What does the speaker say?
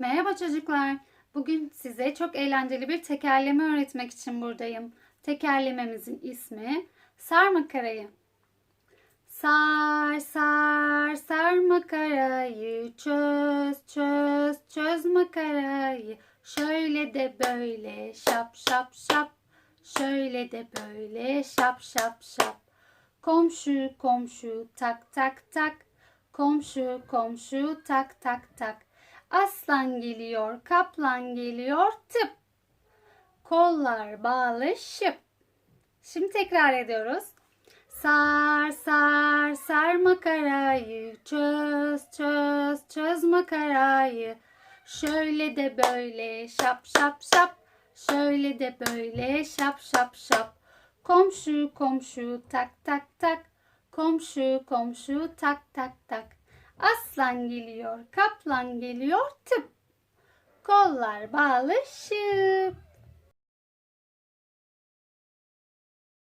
Merhaba çocuklar. Bugün size çok eğlenceli bir tekerleme öğretmek için buradayım. Tekerlememizin ismi Sar Makarayı. Sar sar sar makarayı çöz çöz çöz makarayı şöyle de böyle şap şap şap şöyle de böyle şap şap şap komşu komşu tak tak tak komşu komşu tak tak tak aslan geliyor kaplan geliyor tıp. Kollar bağlı şıp Şimdi tekrar ediyoruz. Sar sar sar makarayı. Çöz çöz çöz makarayı. Şöyle de böyle şap şap şap. Şöyle de böyle şap şap şap. Komşu komşu tak tak tak. Komşu komşu tak tak tak aslan geliyor kaplan geliyor tıp. Kollar bağlı şıp